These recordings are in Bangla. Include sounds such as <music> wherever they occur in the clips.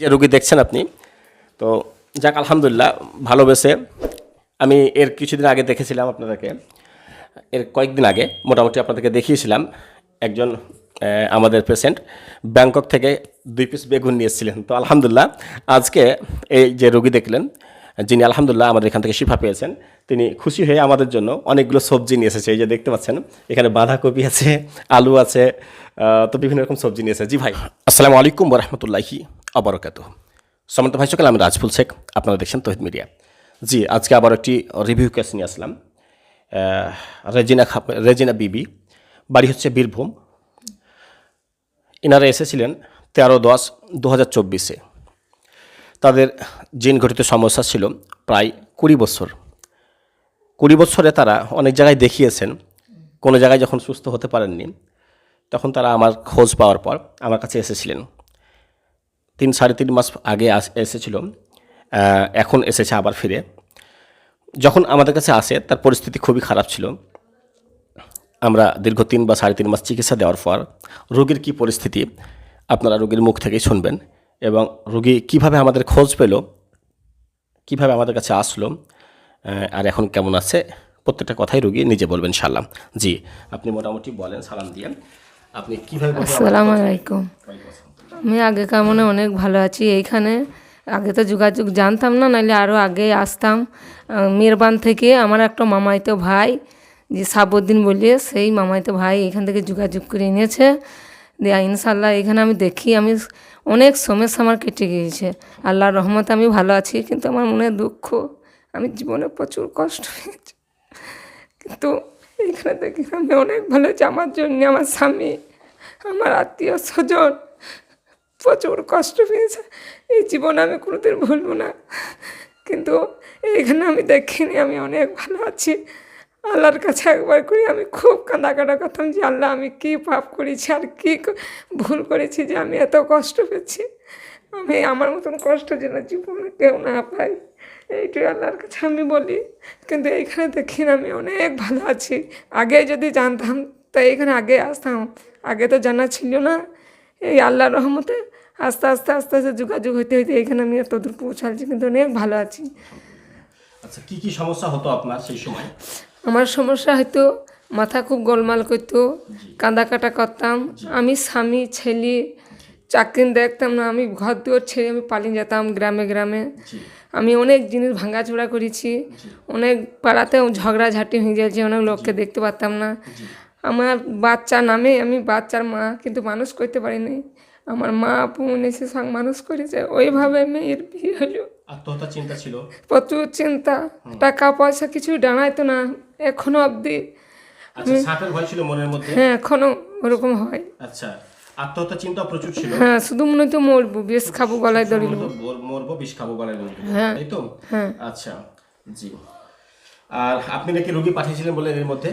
যে রুগী দেখছেন আপনি, তো যাক, আলহামদুলিল্লাহ, ভালোবেসে আমি এর কিছুদিন আগে দেখেছিলাম আপনাদেরকে, এর কয়েকদিন আগে মোটামুটি আপনাদেরকে দেখিয়েছিলাম একজন আমাদের পেশেন্ট ব্যাংকক থেকে দুই পিস বেগুন নিয়ে এসেছিলেন। তো আলহামদুলিল্লাহ, আজকে এই যে রুগী দেখলেন, যিনি আলহামদুলিল্লাহ আমাদের এখান থেকে শিফা পেয়েছেন, তিনি খুশি হয়ে আমাদের জন্য অনেকগুলো সবজি নিয়ে এসেছে। এই যে দেখতে পাচ্ছেন, এখানে বাঁধাকপি আছে, আলু আছে তো বিভিন্ন রকম সবজি নিয়ে এসেছে। জি ভাই। আসসালামু আলাইকুম রহমতুল্লাহি। আবরকাত সমন্ত ভাই সকল, আমি রাজফুল শেখ, আপনারা দেখছেন তহিদ মিডিয়া। জি, আজকে আবার একটি রিভিউ কেস নিয়ে আসলাম। রেজিনা রেজিনা বিবি, বাড়ি হচ্ছে বীরভূম। ইনারা এসেছিলেন তেরো দশ দু হাজার চব্বিশে। তাদের জিন ঘটিত সমস্যা ছিল প্রায় কুড়ি বছর। কুড়ি বছরে তারা অনেক জায়গায় দেখিয়েছেন। কোনো জায়গায় যখন সুস্থ হতে পারেননি, তখন তারা আমার খোঁজ পাওয়ার পর আমার কাছে এসেছিলেন। তিন, সাড়ে তিন মাস আগে এসেছিল। এখন এসেছে আবার ফিরে। যখন আমাদের কাছে আসে, তার পরিস্থিতি খুবই খারাপ ছিল। আমরা দীর্ঘ তিন বা সাড়ে তিন মাস চিকিৎসা দেওয়ার পর, রোগীর কী পরিস্থিতি, আপনারা রোগীর মুখ থেকেই শুনবেন। এবং রোগী কীভাবে আমাদের খোঁজ পেল, কীভাবে আমাদের কাছে আসলো আর এখন কেমন আছে, প্রত্যেকটা কথাই রোগী নিজে বলবেন সালাম জি, আপনি মোটামুটি বলেন, সালাম দিয়ে। আপনি কীভাবে? আসসালামু আলাইকুম। আমি আগেকার মনে অনেক ভালো আছি, এইখানে আগে তো যোগাযোগ জানতাম না নাহলে আরও আগে আসতাম। মেরবান থেকে আমার একটা মামাইতো ভাই, যে সাবুদ্দিন বলিয়ে সেই মামাইতো ভাই এখান থেকে যোগাযোগ করে এনেছে। দিয়ে ইনশাল্লাহ এখানে আমি দেখি, আমি অনেক সমস্যা আমার কেটে গিয়েছে। আল্লাহর রহমত আমি ভালো আছি, কিন্তু আমার মনে দুঃখ, আমি জীবনে প্রচুর কষ্ট পেয়েছি। কিন্তু এইখানে দেখি আমি অনেক ভালো আছি, আমার জন্য আমার স্বামী, আমার আত্মীয় স্বজন। প্রচুর কষ্ট পেয়েছে। এই জীবন আমি কোনোদিন ভুলবো না। কিন্তু এইখানে আমি দেখিনি, আমি অনেক ভালো আছি। আল্লাহর কাছে একবার করি আমি খুব কাঁদা কাঁদাকাটা করতাম যে, আল্লাহ, আমি কী পাপ করেছি আর কী ভুল করেছি যে, আমি এত কষ্ট পেয়েছি? আমি আমার মতন কষ্ট যেন জীবনে কেউ না পাই এইটাই আল্লাহর কাছে আমি বলি। কিন্তু এইখানে দেখি আমি অনেক ভালো আছি। আগে যদি জানতাম তা এইখানে আগে আসতাম। আগে তো জানা ছিল না। এই আল্লাহর রহমতে আস্তে আস্তে আস্তে আস্তে যোগাযোগ হইতে হইতে এখানে আমি এতদূর পৌঁছাচ্ছি কিন্তু অনেক ভালো আছি। আচ্ছা কি কি সমস্যা হতো আপনার সেই সময়? আমার সমস্যা হয়তো মাথা খুব গোলমাল করতো কাঁদা কাটা করতাম। আমি স্বামী ছেলে চাকরি দেখতাম না আমি ঘর দুয়ার ছেড়ে আমি পালিয়ে যেতাম গ্রামে গ্রামে। আমি অনেক জিনিস ভাঙাচোরা করেছি অনেক পাড়াতেও ঝগড়াঝাটি হয়ে যাচ্ছে অনেক লোককে দেখতে পারতাম না। আমার বাচ্চা নামে আমি বাচ্চার মা কিন্তু মানুষ করতে পারি পারিনি আমার মা বোন এসে সঙ্গ মানুষ করেছে ওইভাবে মেয়ের বিয়ে হলো। আত্মহত্যা চিন্তা ছিল? প্রচুর চিন্তা টাকা পয়সা কিছু দাঁড়াইতো না এখনও অবধি। আচ্ছা হ্যাঁ এখনও ওরকম হয়। আচ্ছা আত্মহত্যা চিন্তা প্রচুর ছিল? হ্যাঁ শুধু মনে হতো মরবো বেশ খাব গলায় মরবো হ্যাঁ। তাই তো? হ্যাঁ। আচ্ছা জি। আর আপনি নাকি রোগী পাঠিয়েছিলেন বলে এর মধ্যে?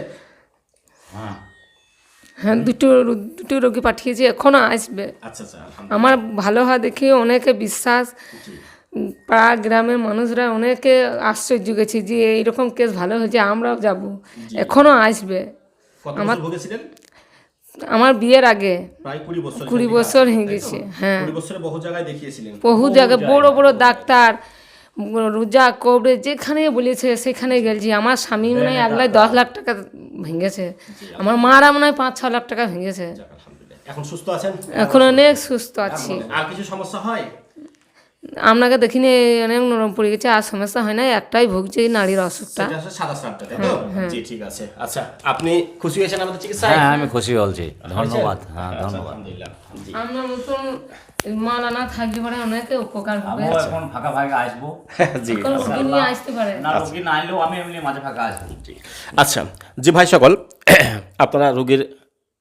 হ্যাঁ দুটো দুটো রোগী পাঠিয়েছি এখনও আসবে। আচ্ছা আচ্ছা আমার ভালো হওয়া দেখে অনেকে বিশ্বাস। পাড়া গ্রামের মানুষরা অনেকে আশ্চর্য গেছে যে এইরকম কেস ভালো হয়েছে আমরাও যাব। এখনও আসবে। ভুগেছিলেন? আমার বিয়ের আগে। কুড়ি বছর হয়ে গেছে, হ্যাঁ। বহু জায়গায় বহু জায়গায়। বড় বড় ডাক্তার রোজা কবরে যেখানে বলেছে সেখানে গেলছি আমার স্বামী মনে হয় এক লাখ দশ লাখ টাকা ভেঙেছে। আমার মারা মনে হয় পাঁচ ছ লাখ টাকা ভেঙেছে। এখন সুস্থ আছেন? এখন অনেক সুস্থ আছি। আর কিছু সমস্যা হয়? আপনাকে দেখিনি অনেক নরম পড়ে গেছে আর সমস্যা হয় না একটাই ভুগছে এই নারীর অসুখটা। সাদা স্রাবটা জি ঠিক আছে। আচ্ছা আপনি খুশি হয়েছেন আমাদের চিকিৎসায়? হ্যাঁ আমি খুশি বলছি। ধন্যবাদ। হ্যাঁ আচ্ছা, ধন্যবাদ। আলহামদুলিল্লাহ। জি। পারে অনেকে উপকার হবে। এখন ফাঁকা ফাঁকা আসব। <laughs> জি। রোগী নিয়ে আসতে পারে। না রোগী না আমি এমনি মাঝে ফাঁকা আসব আচ্ছা জি ভাই সকল <clears throat> আপনারা রোগীর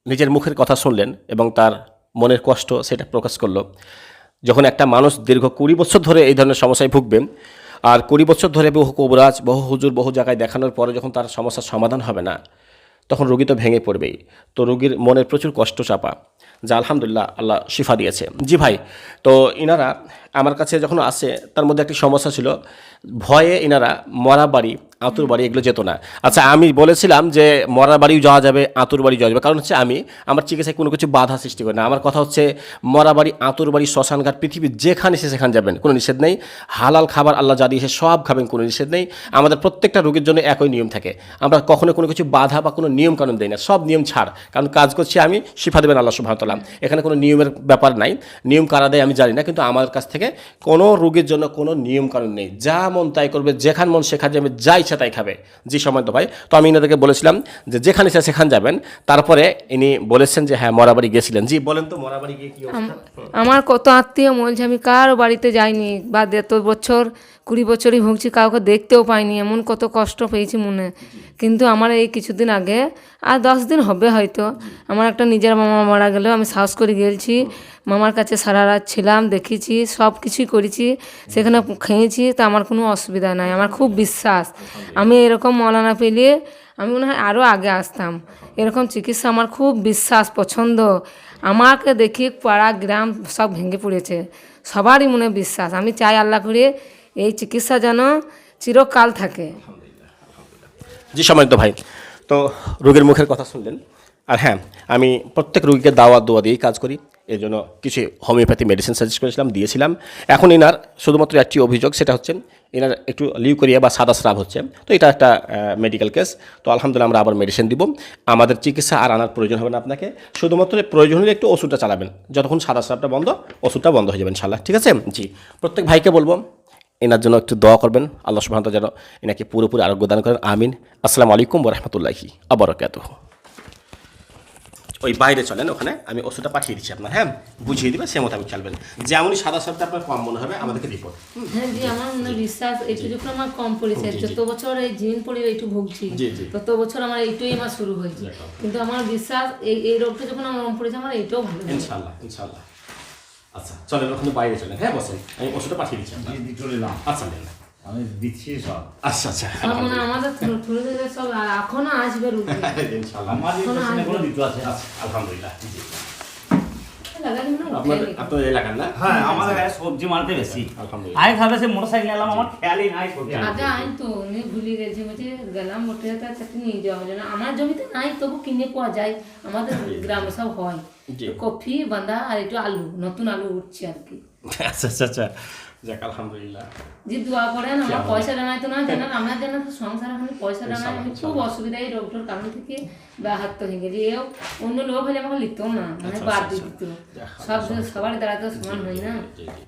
নিজের মুখের কথা শুনলেন এবং তার মনের কষ্ট সেটা প্রকাশ করল। যখন একটা মানুষ দীর্ঘ কুড়ি বছর ধরে এই ধরনের সমস্যায় ভুগবে আর কুড়ি বছর ধরে বহু কবরাজ বহু হুজুর বহু জায়গায় দেখানোর পরে যখন তার সমস্যার সমাধান হবে না তখন রোগী তো ভেঙে পড়বেই। তো রোগীর মনের প্রচুর কষ্ট চাপা। যা আলহামদুলিল্লাহ আল্লাহ শিফা দিয়েছে। জি ভাই, তো ইনারা আমার কাছে যখন আসে, তার মধ্যে একটি সমস্যা ছিল, ভয়ে ইনারা মরা বাড়ি আতুর বাড়ি, এগুলো যেত না। আচ্ছা আমি বলেছিলাম যে মরার বাড়িও যাওয়া যাবে, আতুর বাড়ি যাওয়া যাবে। কারণ হচ্ছে আমি, আমার চিকিৎসায় কোনো কিছু বাধা সৃষ্টি করি না। আমার কথা হচ্ছে, মরা বাড়ি, আতুর বাড়ি শ্মশানঘাট পৃথিবীর যেখানে সে সেখানে যাবেন, কোনো নিষেধ নেই। হালাল খাবার আল্লাহ যা দিয়েছে, সব খাবেন, কোনো নিষেধ নেই। আমাদের প্রত্যেকটা রোগীর জন্য একই নিয়ম থাকে। আমরা কখনো কোনো কিছু বাধা বা কোনো নিয়ম কানুন দিই না। সব নিয়ম ছাড়। কারণ কাজ করছি আমি, শিফা দেবেন আল্লাহ সুবাহতাল্লাম এখানে কোনো নিয়মের ব্যাপার নাই। নিয়ম কারা দেয় আমি জানি না, কিন্তু আমার কাছ থেকে কোনো রোগীর জন্য কোনো নিয়ম কানুন নেই। যা মন তাই করবে, যেখান মন সেখানে যাবে যা ইচ্ছা তাই খাবে। জি সময় তো ভাই। তো আমি ইনাদেরকে বলেছিলাম যে যেখানে ইচ্ছা সেখানে যাবেন, তারপরে ইনি বলেছেন যে হ্যাঁ মরাবাড়ি গেছিলেন জি, বলেন তো, মরাবাড়ি গিয়ে কি? আমার কত আত্মীয় বলছে আমি কারও বাড়িতে যাইনি বা এত বছর কুড়ি বছরই ভুগছি, কাউকে দেখতেও পাইনি, এমন কত কষ্ট পেয়েছি মনে। কিন্তু আমার এই কিছুদিন আগে, আর দশ দিন হবে হয়তো, আমার একটা নিজের মামা মারা গেলেও আমি সাহস করে গেলছি। মামার কাছে সারা রাত ছিলাম, দেখেছি, সব কিছুই করেছি, সেখানে খেয়েছি, তা আমার কোনো অসুবিধা নাই, আমার খুব বিশ্বাস। আমি এরকম মলানা পেলে, আমি মনে হয় আরও আগে আসতাম। এরকম চিকিৎসা আমার খুব বিশ্বাস, পছন্দ। আমাকে দেখি পাড়া, গ্রাম সব ভেঙে পড়েছে। সবারই মনে বিশ্বাস। আমি চাই আল্লাহ করে এই চিকিৎসা যেন চিরকাল থাকে। জি, সম্মানিত ভাই, তো রোগীর মুখের কথা শুনলেন। আর হ্যাঁ আমি প্রত্যেক রোগীকে দাওয়া দোয়া দিয়েই কাজ করি। এর জন্য কিছু হোমিওপ্যাথি মেডিসিন সাজেস্ট করেছিলাম, দিয়েছিলাম। এখন এনার শুধুমাত্র একটি অভিযোগ, সেটা হচ্ছে এনার একটু লিউকোরিয়া বা সাদা স্রাব হচ্ছে। তো এটা একটা মেডিকেল কেস তো আলহামদুলিল্লাহ আমরা আবার মেডিসিন দিব। আমাদের চিকিৎসা আর আনার প্রয়োজন হবে না আপনাকে। শুধুমাত্র প্রয়োজন হলে একটু ওষুধটা চালাবেন। যতক্ষণ সাদা স্রাবটা বন্ধ, ওষুধটা বন্ধ হয়ে যাবে ইনশাল্লাহ ঠিক আছে? জি, প্রত্যেক ভাইকে বলব এনার জন্য একটু দোয়া করবেন। আল্লাহ তাআলা যেন এনাকে পুরোপুরি আরোগ্য দান করেন। আমিন। আসসালামু আলাইকুম ওরহমতুল্লাহি আবরকাতুহ ওই বাইরে চলেন ওখানে। আমি ওষুধটা পাঠিয়ে দিচ্ছি আপনার হ্যাঁ? বুঝিয়ে দিবে সে মোতাবেক খেলবেন যেমনই সাদা সাপটা আপনার কম মনে হবে আমাদেরকে রিপোর্ট হ্যাঁ জি আমার মনে বিশ্বাস একটু যখন আমার কম পড়েছে যত বছর এই জিন পড়ে একটু ভুগছি। তত বছর আমার এইটাই আমার শুরু হয়েছে। কিন্তু আমার বিশ্বাস এই এই রোগটা যখন আমার কম পড়েছে আমার এইটাও ভালো হয়েছে। ইনশাল্লাহ ইনশাল্লাহ আচ্ছা চলেন ওখানে বাইরে চলেন। হ্যাঁ বসেন। আমি ওষুধটা পাঠিয়ে দিচ্ছি আপনার। চলে এলাম আচ্ছা নেন। আমি দিচ্ছি সব। আচ্ছা আচ্ছা মনে আমাদের থুড়ে দিলে সব এখনও আসবে রুগী। <laughs> পেছনে কোনো দিতে আছে। আচ্ছা আলহামদুলিল্লাহ। এলাকার না? হ্যাঁ আমাদের সবজি মারতে বেশি। আলহামদুলিল্লাহ। ভাবে সে মোটর এলাম আমার। খেয়ালই নাই সবজি। আগে আইন তো উনি ভুলে গেছি বলছে গেলাম মোটে তার চাকরি নিয়ে যাওয়া হলো না। আমার জমিতে নাই তবু কিনে পাওয়া যায়। আমাদের গ্রামে সব হয়। কফি বাঁধা আর একটু আলু নতুন আলু উঠছে আর কি। আচ্ছা আচ্ছা আচ্ছা। যাক আলহামদুলিল্লাহ। যে দোয়া করেন আমার পয়সা ডানাই তো না জানেন আপনার জন্য তো সংসার এখন পয়সা ডানাই আমি খুব অসুবিধা এই রোগটার কারণ থেকে বা হাত তো ভেঙে যে অন্য লোক হলে আমাকে লিখতো না মানে বাদ দিয়ে দিত। সব সবার দ্বারা তো সমান হয় না।